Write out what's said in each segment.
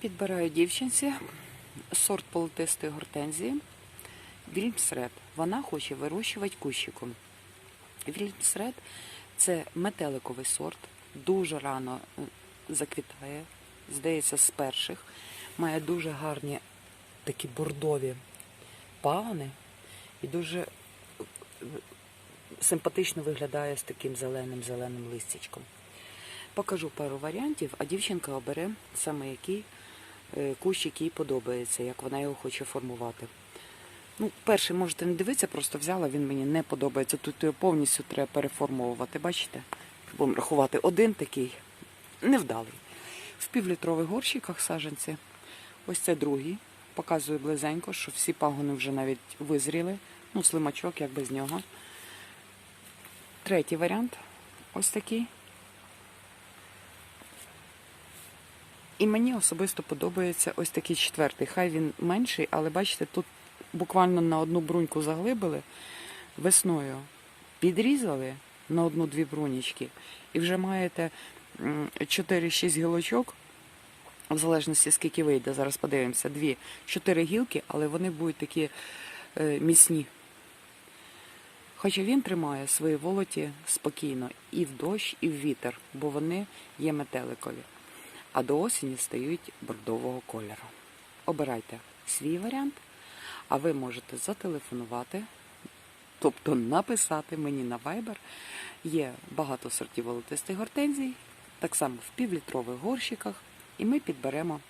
Підбираю дівчинці сорт полотистої гортензії Вільмсред. Вона хоче вирощувати кущиком. Вільмсред це метеликовий сорт, дуже рано заквітає, здається, з перших. Має дуже гарні такі бордові пагони і дуже симпатично виглядає з таким зеленим-зеленим листячком. Покажу пару варіантів, а дівчинка обере саме який е, кущик їй подобається, як вона його хоче формувати. Ну, перший можете не дивитися, просто взяла, він мені не подобається. Тут його повністю треба переформовувати. Бачите? Будемо рахувати один такий невдалий. В півлітрових горщиках саджанці. Ось це другий. Показую близенько, що всі пагони вже навіть визріли. Ну, слимачок, як без нього. Третій варіант. Ось такий. І мені особисто подобається ось такий четвертий. Хай він менший, але бачите, тут буквально на одну бруньку заглибили весною, підрізали на одну-дві брунічки, і вже маєте 4-6 гілочок, в залежності скільки вийде, зараз подивимося, дві, чотири гілки, але вони будуть такі е, міцні. Хоча він тримає свої волоті спокійно і в дощ, і в вітер, бо вони є метеликові а до осені стають бордового кольору. Обирайте свій варіант, а ви можете зателефонувати, тобто написати мені на Viber. Є багато сортів волотистих гортензій, так само в півлітрових горщиках, і ми підберемо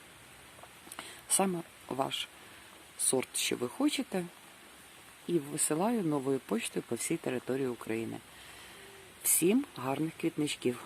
саме ваш сорт, що ви хочете, і висилаю новою почтою по всій території України. Всім гарних квітничків!